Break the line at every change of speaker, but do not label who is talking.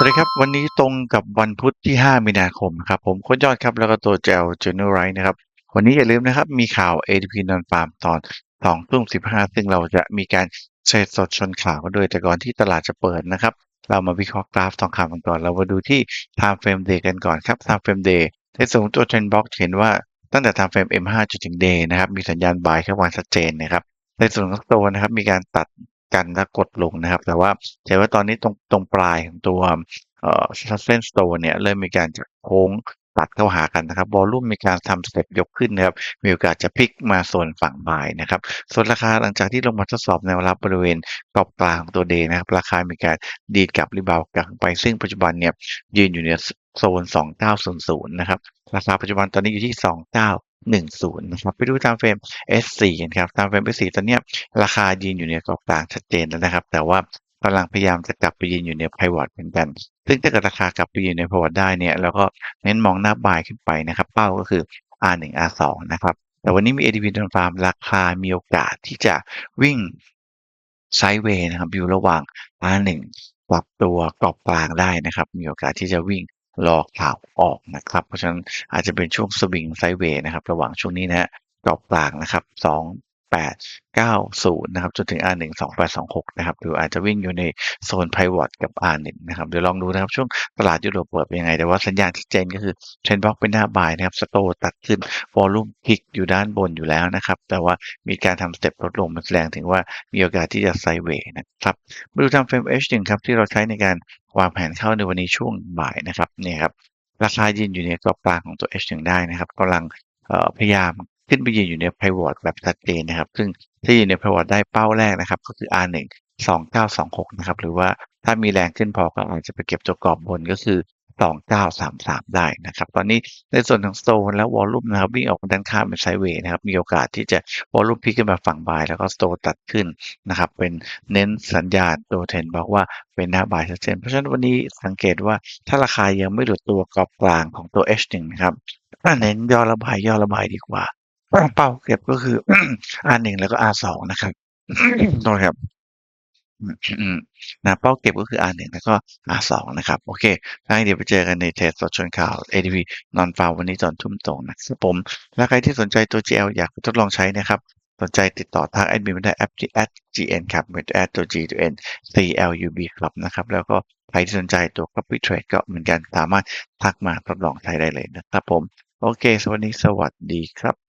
สวัสดีครับวันนี้ตรงกับวันพุธที่ 5 มีนาคมครับผมโค้ชยอดครับแล้วก็ตัวเจลเจนเนอร์ไรนะครับ วันนี้อย่าลืมนะครับ มีข่าว ADP Non Farm ตอน2ทุ่ม15 ซึ่งเราจะมีการเทรดสดชนข่าวกันด้วยแต่ก่อนที่ตลาดจะเปิดนะครับ เรามาวิเคราะห์กราฟทองคำกันก่อน เรามาดูที่ Time Frame Day กันก่อนครับ Time Frame Day ในส่วนของตัว Trend Box เห็นว่าตั้งแต่ Time Frame M5 จนถึง Day นะครับมีสัญญาณ Buy เข้ามาชัดเจนนะครับในส่วนของตัวนะครับมีการตัด กันและกดลงนะครับ แต่ว่าเห็นว่าตอนนี้ตรงตรงปลายของตัวเอ่อเส้นสโตนเนี่ยเริ่มมีการจะโค้งตัดเข้าหากันนะครับวอลลุ่มมีการทำสเต็ปยกขึ้นนะครับ มีโอกาสจะพลิกมาโซนฝั่งบายนะครับ ส่วนราคาหลังจากที่ลงมาทดสอบแนวรับบริเวณกรอบกลางของตัวเดนะครับ ราคามีการดีดกลับรีบาวกลับไป ซึ่งปัจจุบันเนี่ยยืนอยู่ในโซน 2900 นะครับ ราคาปัจจุบันตอนนี้อยู่ที่ 10นะครับไปดูตามเฟรม S4 กันครับตามเฟรม S4 ตอนนี้ราคายืนอยู่ในกรอบกลางชัดเจนแล้วนะครับ แต่ว่ากำลังพยายามจะกลับไปยืนอยู่ใน pivot เหมือนกัน ซึ่งถ้าเกิดราคากลับไปยืนใน pivot ได้เนี่ยเราก็เน้นมองหน้าบายขึ้นไปนะครับ เป้าก็คือ R1 R2 นะครับ แต่วันนี้มี ADP ดอนฟาร์มราคามีโอกาสที่จะวิ่งไซด์เวย์นะครับอยู่ระหว่าง R1 ปรับตัวกรอบกลางได้นะครับ มีโอกาสที่จะวิ่ง รอข่าวออกนะครับ เพราะฉะนั้นอาจจะเป็นช่วงสวิงไซด์เวย์นะครับ ระหว่างช่วงนี้นะฮะกรอบกลางนะครับ2 8 9 0 นะครับ จนถึง R1 2826 นะครับหรืออาจจะวิ่งอยู่ในโซน pivot กับ R1 นะครับ เดี๋ยวลองดูนะครับ ช่วงตลาดยุโรปเปิดเป็นยังไง แต่ว่าสัญญาณชัดเจนก็คือเทรนบล็อกเป็นหน้าบายนะครับ สโตตัดขึ้น วอลลุ่มพลิกอยู่ด้านบนอยู่แล้วนะครับ แต่ว่ามีการทำสเต็ปลดลงมันแสดงถึงว่ามีโอกาสที่จะไซเวย์นะครับ มาดูทำเฟรม H1 ครับที่เราใช้ในการวางแผนเข้าในวันนี้ช่วงบ่ายนะครับเนี่ยครับ ราคายืนอยู่ในกรอบกลางของตัว H1 ได้นะครับกำลังพยายาม ขึ้นไปยืนอยู่ใน pivot แบบชัดเจนนะครับ ซึ่งถ้ายืนใน pivot ได้เป้าแรกนะครับ ก็คือ R1 2926 นะครับ หรือว่าถ้ามีแรงขึ้นพอก็อาจจะไปเก็บตัวกรอบบนก็คือ 2933 ได้นะครับ ตอนนี้ในส่วนของโซนและวอลลุ่มนะครับวิ่งออกด้านข้างเป็นไซด์เวย์นะครับ มีโอกาสที่จะวอลลุ่มพลิกขึ้นมาฝั่งบาย แล้วก็สโตตัดขึ้นนะครับ เป็นเน้นสัญญาณตัวเทนบอกว่าเป็นหน้าบายชัดเจน เพราะฉะนั้นวันนี้สังเกตว่าถ้าราคายังไม่หลุดตัวกรอบกลางของตัว H1 นะครับเน้นย่อระบายย่อระบายดีกว่า เป้าเก็บก็คือ R1 แล้วก็ R2 นะครับโทษครับนะเป้าเก็บก็คือ R1 แล้วก็ R2 นะครับ โอเคถ้างั้นเดี๋ยวไปเจอกันในเทสสดชนข่าว ADP นอนฟาววันนี้ตอนทุ่มตรงนะครับผมและใครที่สนใจตัว GL อยากทดลองใช้นะครับ สนใจติดต่อทางแอดมินได้แอป @gn ครับเป็นแอดตัว G ตัว N CLUB ครับนะครับ แล้วก็ใครที่สนใจตัว Copy Trade ก็เหมือนกันสามารถทักมาทดลองใช้ได้เลยนะครับผม โอเคสวัสดีสวัสดีครับ